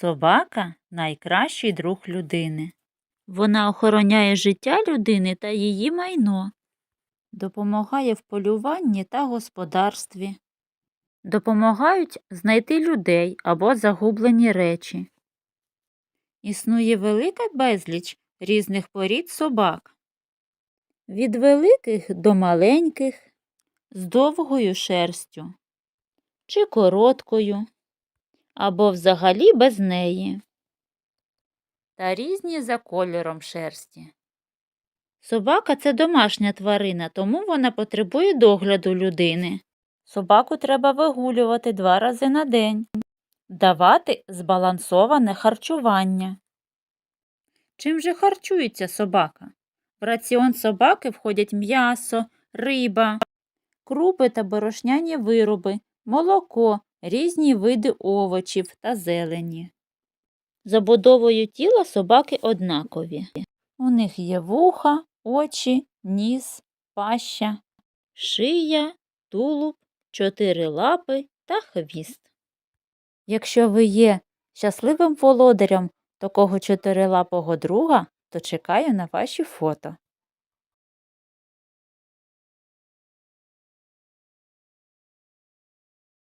Собака найкращий друг людини. Вона охороняє життя людини та її майно, допомагає в полюванні та господарстві, допомагають знайти людей або загублені речі. Існує велика безліч різних порід собак. Від великих до маленьких, з довгою шерстю чи короткою, або взагалі без неї, та різні за кольором шерсті. Собака це домашня тварина, тому вона потребує догляду людини. Собаку треба вигулювати два рази на день, давати збалансоване харчування. Чим же харчується собака? В раціон собаки входять м'ясо, риба, крупи та борошняні вироби, молоко, різні види овочів та зелені. Забудовою тіла собаки однакові. У них є вуха, очі, ніс, паща, шия, тулуб, чотири лапи та хвіст. Якщо ви є щасливим володарем такого чотирилапого друга, то чекаю на ваші фото.